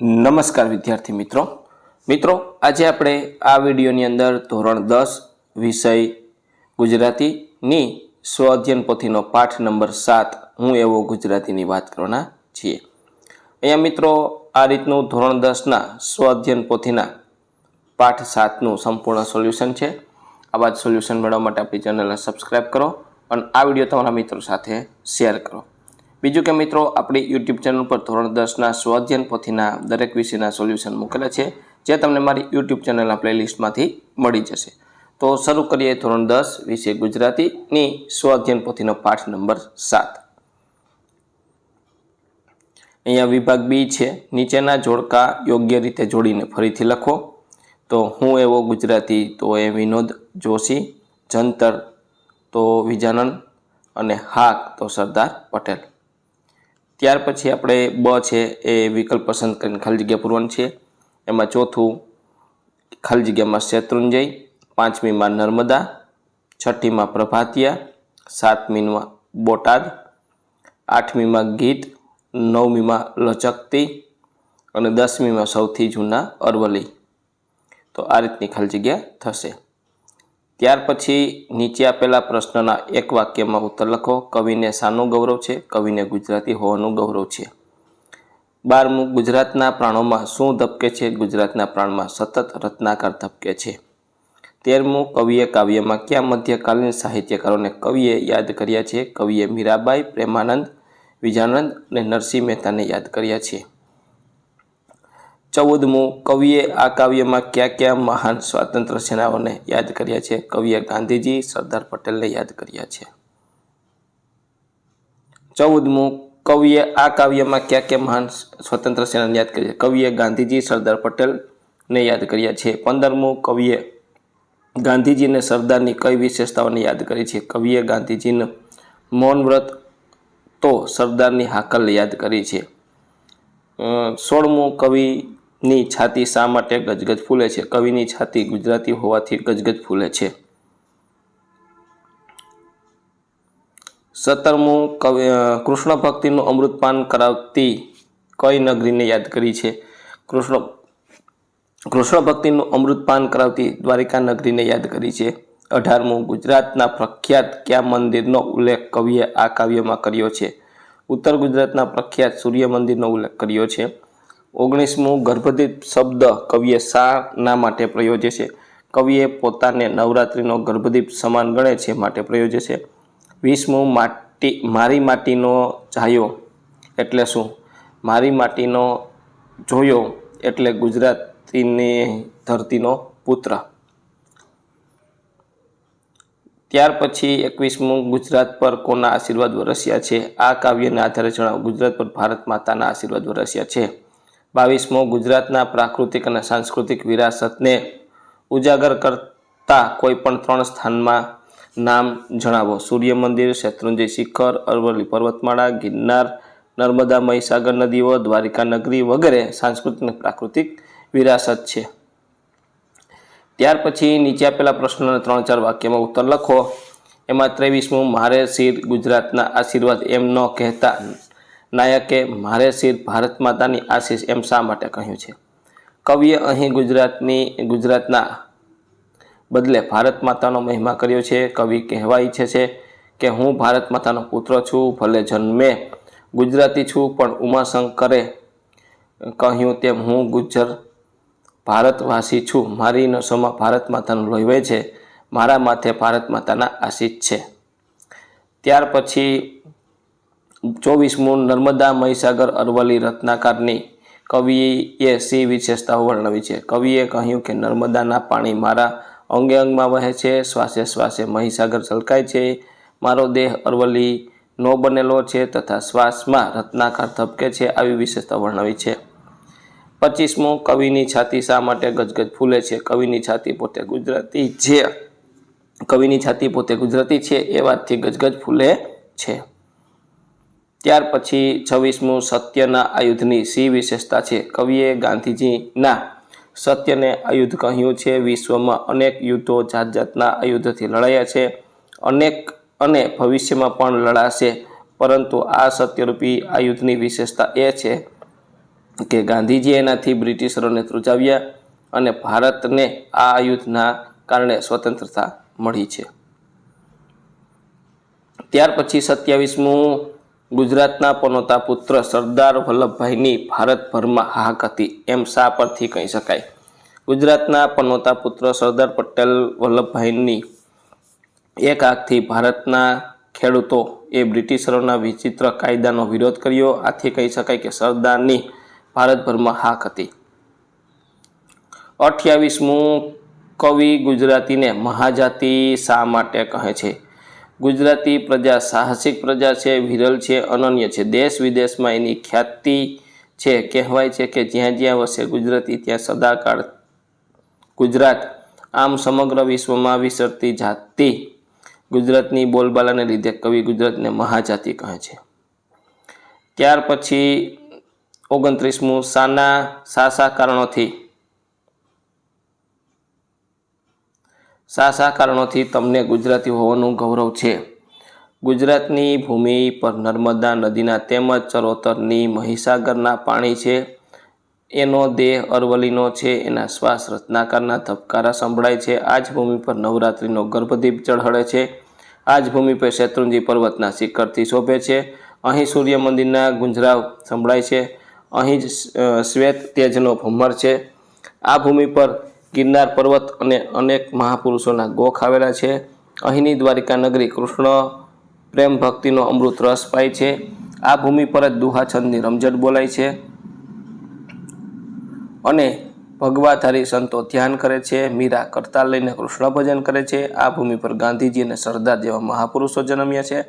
નમસ્કાર વિદ્યાર્થી મિત્રો. મિત્રો, આજે આપણે આ વિડીયોની અંદર ધોરણ દસ વિષય ગુજરાતીની સ્વ અધ્યયન પોથીનો પાઠ નંબર સાત હું એવો ગુજરાતીની વાત કરવાના છીએ. અહીંયા મિત્રો, આ રીતનું ધોરણ દસના સ્વ અધ્યયન પોથીના પાઠ સાતનું સંપૂર્ણ સોલ્યુશન છે. આવા જ સોલ્યુશન મેળવવા માટે આપણી ચેનલને સબસ્ક્રાઈબ કરો અને આ વીડિયો તમારા મિત્રો સાથે શેર કરો. બીજું કે મિત્રો, આપણી યુટ્યુબ ચેનલ પર ધોરણ દસના સ્વાધ્યન પોથીના દરેક વિષયના સોલ્યુશન મૂકેલા છે, જે તમને મારી યુટ્યુબ ચેનલના પ્લેલિસ્ટમાંથી મળી જશે. તો શરૂ કરીએ ધોરણ દસ, વિષય ગુજરાતીની સ્વાધ્યન પોથીનો પાઠ નંબર સાત. અહીંયા વિભાગ બી છે, નીચેના જોડકા યોગ્ય રીતે જોડીને ફરીથી લખો. તો હું એવો ગુજરાતી, તો એ વિનોદ જોશી, જંતર, તો વિજાનંદ, અને હાક, તો સરદાર પટેલ. ત્યાર પછી આપણે બ છે એ વિકલ્પ પસંદ કરીને ખાલી જગ્યા પૂરવાનું છે. એમાં ચોથું ખાલી જગ્યામાં શેત્રુંજય, પાંચમીમાં નર્મદા, છઠ્ઠીમાં પ્રભાતિયા, સાતમીમાં બોટાદ, આઠમીમાં ગીત, નવમીમાં લચકતી અને દસમીમાં સૌથી જૂના અરવલ્લી. તો આ રીતની ખાલી જગ્યા થશે. ત્યાર પછી નીચે આપેલા પ્રશ્નના એક વાક્યમાં ઉત્તર લખો. કવિને શાનું ગૌરવ છે? કવિને ગુજરાતી હોવાનું ગૌરવ છે. બારમું, ગુજરાતના પ્રાણોમાં શું ધબકે છે? ગુજરાતના પ્રાણમાં સતત રત્નાકાર ધબકે છે. તેરમું, કવિએ કાવ્યમાં કયા મધ્યકાલીન સાહિત્યકારોને કવિએ યાદ કર્યા છે? કવિએ મીરાબાઈ પ્રેમાનંદ, વિજાનંદ અને નરસિંહ મહેતાને યાદ કર્યા છે. ચૌદમું, કવિએ આ કાવ્યમાં કયા કયા મહાન સ્વાતંત્ર્ય સેનાઓને યાદ કર્યા છે? કવિએ ગાંધીજી, સરદાર પટેલને યાદ કર્યા છે. ચૌદમું, કવિએ આ કાવ્યમાં કયા કયા મહાન સ્વતંત્ર સેનાને યાદ કર્યા છે? કવિએ ગાંધીજી, સરદાર પટેલને યાદ કર્યા છે. પંદરમું, કવિએ ગાંધીજીને સરદારની કઈ વિશેષતાઓને યાદ કરી છે? કવિએ ગાંધીજીને મૌન વ્રત તો સરદારની હાકલ યાદ કરી છે. સોળમું કવિની છાતી શા માટે ગજગજ ફૂલે છે? કવિની છાતી ગુજરાતી હોવાથી ગજગજ ફૂલે છે. સત્તરમું કવિ કૃષ્ણ ભક્તિનું અમૃતપાન કરાવતી કઈ નગરીને યાદ કરી છે? કૃષ્ણ કૃષ્ણ ભક્તિનું અમૃતપાન કરાવતી દ્વારિકા નગરીને યાદ કરી છે. અઢારમું, ગુજરાતના પ્રખ્યાત કયા મંદિરનો ઉલ્લેખ કવિએ આ કાવ્યમાં કર્યો છે? ઉત્તર ગુજરાતના પ્રખ્યાત સૂર્ય મંદિરનો ઉલ્લેખ કર્યો છે. ઓગણીસમું ગર્ભદીપ શબ્દ કવિએ શાના માટે પ્રયોજે છે? કવિએ પોતાને નવરાત્રિનો ગર્ભદીપ સમાન ગણે છે માટે પ્રયોજે છે. વીસમું માટી, મારી માટીનો જાયો એટલે શું? મારી માટીનો જોયો એટલે ગુજરાતીની ધરતીનો પુત્ર. ત્યાર પછી એકવીસમું ગુજરાત પર કોના આશીર્વાદ વરસ્યા છે? આ કાવ્યના આધારે જણાવો. ગુજરાત પર ભારત માતાના આશીર્વાદ વરસ્યા છે. બાવીસમો ગુજરાતના પ્રાકૃતિક અને સાંસ્કૃતિક વિરાસતને ઉજાગર કરતા કોઈ પણ ત્રણ સ્થાનમાં નામ જણાવો. સૂર્ય મંદિર શેત્રુંજય શિખર, અરવલ્લી પર્વતમાળા, ગિરનાર, નર્મદા મહીસાગર નદીઓ, દ્વારિકા નગરી વગેરે સાંસ્કૃતિક અને પ્રાકૃતિક વિરાસત છે. ત્યાર પછી નીચે આપેલા પ્રશ્નોના ત્રણ ચાર વાક્યમાં ઉત્તર લખો. એમાં ત્રેવીસમું, મારે શિર ગુજરાતના આશીર્વાદ એમ ન કહેતા નાયકે મારે શિર ભારત માતાની આશીષ એમ શા માટે કહ્યું છે? કવિએ અહીં ગુજરાતની, ગુજરાતના બદલે ભારત માતાનો મહિમા કર્યો છે. કવિ કહેવા ઈચ્છે છે કે હું ભારત માતાનો પુત્ર છું, ભલે જન્મે ગુજરાતી છું, પણ ઉમાશંકરે કહ્યું તેમ હું ગુજ્જર ભારતવાસી છું. મારી નસોમાં ભારત માતાનું લોહી છે. મારા માથે ભારત માતાના આશીષ છે. ત્યાર પછી ચોવીસમું નર્મદા, મહીસાગર, અરવલ્લી રત્નાકારની કવિએ સી વિશેષતાઓ વર્ણવી છે. કવિએ કહ્યું કે, નર્મદાના પાણી મારા અંગે અંગમાં વહે છે, શ્વાસે શ્વાસે મહીસાગર છલકાય છે, મારો દેહ અરવલ્લી નો બનેલો છે તથા શ્વાસમાં રત્નાકાર ધબકે છે, આવી વિશેષતા વર્ણવી છે. પચીસમું, કવિની છાતી શા માટે ગજગજ ફૂલે છે? કવિની છાતી પોતે ગુજરાતી છે. કવિની છાતી પોતે ગુજરાતી છે, એ વાતથી ગજગજ ફૂલે છે. ત્યાર પછી છવ્વીસમું સત્યના આયુધની સી વિશેષતા છે? કવિએ ગાંધીજીના સત્યને આયુધ કહ્યું છે. વિશ્વમાં અનેક યુદ્ધો જાત જાતના આયુધથી લડાયા છે. અનેક અને ભવિષ્યમાં પણ લડાશે. પરંતુ આ સત્યરૂપી આયુધની વિશેષતા એ છે કે ગાંધીજીએ એનાથી બ્રિટિશરોને ધ્રુજાવ્યા અને ભારતને આ યુદ્ધના કારણે સ્વતંત્રતા મળી છે. ત્યાર પછી સત્યાવીસમું ગુજરાતના પનોતા પુત્ર સરદાર વલ્લભભાઈની ભારતભરમાં હાક હતી એમ શા પરથી કહી શકાય? ગુજરાતના પનોતા પુત્ર સરદાર પટેલ વલ્લભભાઈની એક આગથી ભારતના ખેડૂતો એ બ્રિટિશરોના વિચિત્ર કાયદાનો વિરોધ કર્યો. આથી કહી શકાય કે સરદારની ભારતભરમાં હાક હતી. અઠ્યાવીસમું કવિ ગુજરાતીને મહાજાતિ શા માટે કહે છે? ગુજરાતી પ્રજા, સાહસિક પ્રજા છે, વિરલ છે, અનન્ય છે. દેશ વિદેશમાં એની ખ્યાતિ છે, કહેવાય છે કે જ્યાં જ્યાં વસે ગુજરાતી, ત્યાં સદાકાળ ગુજરાત. આમ સમગ્ર વિશ્વમાં વિસરતી જાતિ ગુજરાતની બોલબાલાને લીધે કવિ ગુજરાતને મહાજાતિ કહે છે. ત્યાર પછી ઓગણત્રીસમું સાના સા સા કારણોથી સા શા કારણોથી તમને ગુજરાતી હોવાનું ગૌરવ છે. ગુજરાતની ભૂમિ પર નર્મદા નદીના તેમજ ચરોતરની મહીસાગરના પાણી છે. એનો દેહ અરવલીનો છે, એના શ્વાસ રત્નાકારના ધબકારા સંભળાય છે. આ જ ભૂમિ પર નવરાત્રિનો ગર્ભદીપ ચઢળે છે. આ જ ભૂમિ પર શેત્રુંજી પર્વતના શિખરથી શોભે છે. અહીં સૂર્ય મંદિરના ગુંજરાવ સંભળાય છે. અહીં જ શ્વેત તેજનો ભૂમર છે. આ ભૂમિ પર ગિરનાર પર્વત અને અનેક મહાપુરુષોના ગોખ આવેલા છે. અહીંની દ્વારિકા નગરી કૃષ્ણ પ્રેમ ભક્તિનો અમૃત રસ પાય છે. આ ભૂમિ પર જ દુહાછંદની રમઝટ બોલાય છે. અને ભગવાધારી સંતો ધ્યાન કરે છે. મીરા કરતાલ લઈને કૃષ્ણ ભજન કરે છે. આ ભૂમિ પર ગાંધીજી અને સરદાર જેવા મહાપુરુષો જન્મ્યા છે.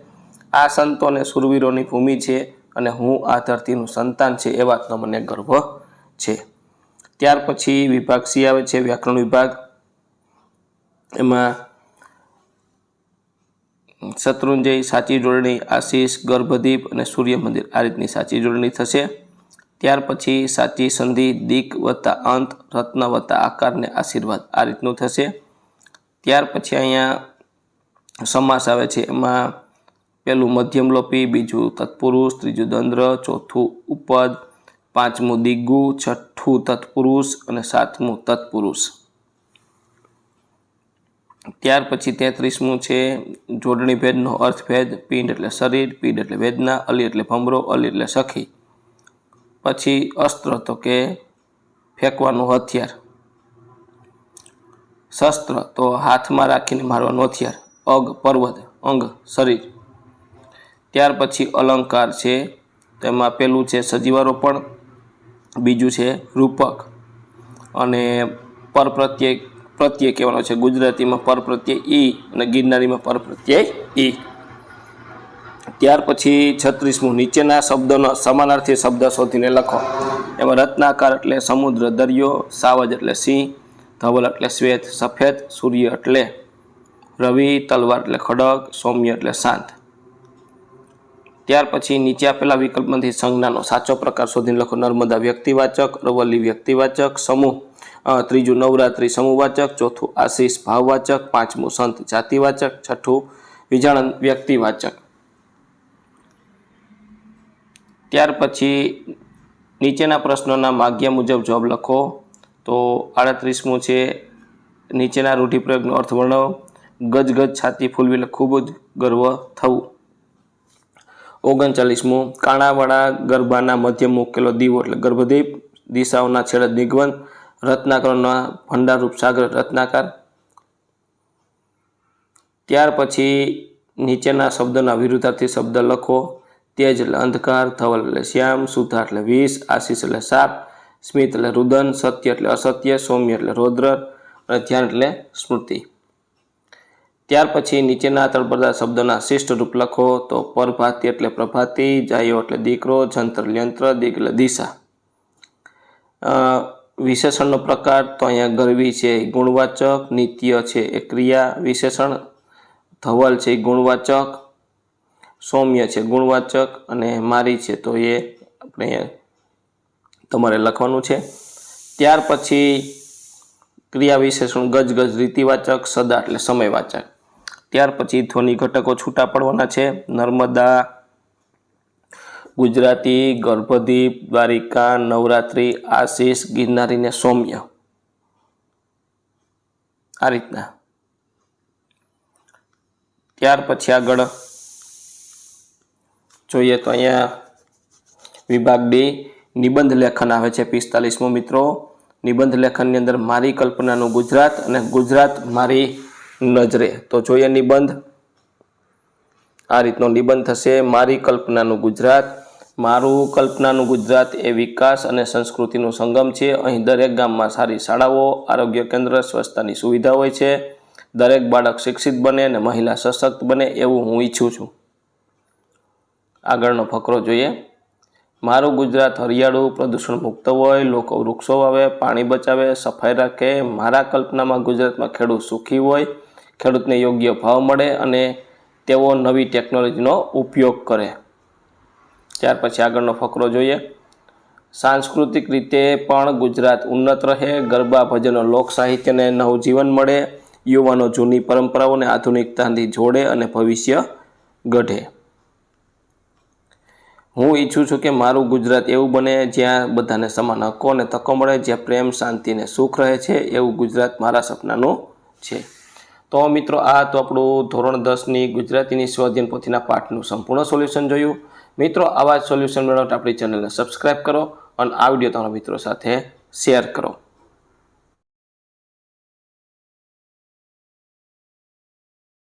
આ સંતો અને સુરવીરોની ભૂમિ છે અને હું આ ધરતીનું સંતાન છે એ વાતનો મને ગર્વ છે. ત્યાર પછી વિભાગ સી આવે છે, વ્યાકરણ વિભાગ. એમાં શત્રુંજય, સાચી જોડણી, આશીષ, ગર્ભદીપ અને સૂર્ય મંદિર આ રીતની સાચી જોડણી થશે. ત્યાર પછી સાચી સંધિ, દીક વત્તા અંત, રત્ન વત્તા આકારને આશીર્વાદ આ રીતનું થશે. ત્યાર પછી અહીંયા સમાસ આવે છે, એમાં પેલું મધ્યમ લોપી, બીજું તત્પુરુષ, ત્રીજું દંદ્ર, ચોથું ઉપદ પાંચમું દિગ્ગુ, છઠ્ઠું તત્પુરુષ અને સાતમું તત્પુરુષ. ત્યાર પછી તેત્રીસમું છે જોડણી ભેદનો અર્થ ભેદ પિંડ એટલે શરીર, પીડ એટલે વેદના, અલી એટલે ભમરો, અલી એટલે સખી. પછી અસ્ત્ર તો કે ફેંકવાનું હથિયાર. શસ્ત્ર તો હાથમાં રાખીને મારવાનું હથિયાર, અગ, પર્વત, અંગ, શરીર. ત્યાર પછી અલંકાર છે, તેમાં પેલું છે સજીવારોપણ બીજું છે રૂપક. અને પર પ્રત્યય પ્રત્યય કહેવાનો છે ગુજરાતીમાં પર પ્રત્યય ઈ અને ગિરનારીમાં પર પ્રત્યય ઈ. ત્યાર પછી છત્રીસમું, નીચેના શબ્દોનો સમાનાર્થી શબ્દ શોધીને લખો. એમાં રત્નાકાર એટલે સમુદ્ર, દરિયો, સાવજ એટલે સિંહ, ધવલ એટલે શ્વેત, સફેદ, સૂર્ય એટલે રવિ, તલવાર એટલે ખડગ, સૌમ્ય એટલે શાંત. ત્યાર પછી નીચે આપેલા વિકલ્પમાંથી સંજ્ઞાનો સાચો પ્રકાર શોધીને લખો. નર્મદા વ્યક્તિવાચક અરવલ્લી વ્યક્તિવાચક, સમૂહ ત્રીજું નવરાત્રિ સમૂહવાચક, ચોથું આશીષ ભાવવાચક, પાંચમું સંત જાતિવાચક, છઠ્ઠું વિજાણંદ વ્યક્તિવાચક. ત્યાર પછી નીચેના પ્રશ્નોના માગ્યા મુજબ જવાબ લખો. તો આડત્રીસમું છે, નીચેના રૂઢિપ્રયોગનો અર્થ વર્ણવો. ગજ ગજ છાતી ફૂલવી એટલે ખૂબ જ ગર્વ થવું. ઓગણચાલીસમું કાણાવાળા ગરબાના મધ્ય મૂકેલો દીવો એટલે ગર્ભદીપ, દિશાઓના છેડે દિગ્વંત રત્નાકરના ભંડારરૂપ સાગર રત્નાકાર. ત્યાર પછી નીચેના શબ્દના વિરુદ્ધાર્થી શબ્દ લખો. તેજ એટલે અંધકાર, ધવલ એટલે શ્યામ, સુધા એટલે વિષ, આશીષ એટલે સાપ, સ્મિત એટલે રુદન, સત્ય એટલે અસત્ય, સૌમ્ય એટલે રૌદ્ર અને ધ્યાન એટલે સ્મૃતિ. ત્યાર પછી નીચેના તળપદા શબ્દોના શિષ્ટ રૂપ લખો તો પરભાતી એટલે પ્રભાતી, જાયો એટલે દીકરો, જંત્ર યંત્ર દીક એટલે દિશા. વિશેષણનો પ્રકાર તો અહીંયા ગરવી છે એ ગુણવાચક, નિત્ય છે એ ક્રિયા વિશેષણ, ધવલ છે એ ગુણવાચક, સૌમ્ય છે ગુણવાચક અને મારી છે તો એ આપણે તમારે લખવાનું છે. ત્યાર પછી ક્રિયા વિશેષણ ગજ ગજ રીતિવાચક, સદા એટલે સમયવાચક. ત્યાર પછી ધ્વનિ ઘટકો છૂટા પડવાના છે. નર્મદા, ગુજરાતી ગર્ભદીપ દ્વારિકા, નવરાત્રિ, આશીષ, ગિરનારી ને સૌમ્ય. આ રીતના. ત્યાર પછી આગળ જોઈએ તો અહીંયા વિભાગ ડી, નિબંધ લેખન આવે છે પિસ્તાલીસમો મિત્રો. નિબંધ લેખનની અંદર મારી કલ્પનાનું ગુજરાત અને ગુજરાત મારી નજરે. તો જોઈએ નિબંધ, આ રીતનો નિબંધ થશે, મારી કલ્પનાનું ગુજરાત. મારું કલ્પનાનું ગુજરાત એ વિકાસ અને સંસ્કૃતિનું સંગમ છે. અહીં દરેક ગામમાં સારી શાળાઓ, આરોગ્ય કેન્દ્ર, સ્વચ્છતાની સુવિધા હોય છે. દરેક બાળક શિક્ષિત બને અને મહિલા સશક્ત બને એવું હું ઈચ્છું છું. આગળનો ફકરો જોઈએ. મારું ગુજરાત હરિયાળું પ્રદૂષણ મુક્ત હોય, લોકો વૃક્ષો વાવે, પાણી બચાવે, સફાઈ રાખે, મારા કલ્પનામાં ગુજરાતમાં ખેડૂત સુખી હોય ખેડૂતને યોગ્ય ભાવ મળે અને તેઓ નવી ટેકનોલોજીનો ઉપયોગ કરે. ત્યાર પછી આગળનો ફકરો જોઈએ. સાંસ્કૃતિક રીતે પણ ગુજરાત ઉન્નત રહે, ગરબા, ભજનો લોક સાહિત્યને નવજીવન મળે, યુવાનો જૂની પરંપરાઓને આધુનિકતાથી જોડે અને ભવિષ્ય ગઢે હું ઈચ્છું છું કે મારું ગુજરાત એવું બને જ્યાં બધાને સમાન હકો અને તકો મળે, જ્યાં પ્રેમ, શાંતિ અને સુખ રહે છે, એવું ગુજરાત મારા સપનાનું છે. તો મિત્રો, આ તો આપણું ધોરણ દસની ગુજરાતીની સ્વાધ્યન પોથીના પાઠનું સંપૂર્ણ સોલ્યુશન જોયું. મિત્રો, આવા જ સોલ્યુશન મેળવવા આપણી ચેનલને સબસ્ક્રાઈબ કરો અને આ વીડિયો તમારા મિત્રો સાથે શેર કરો.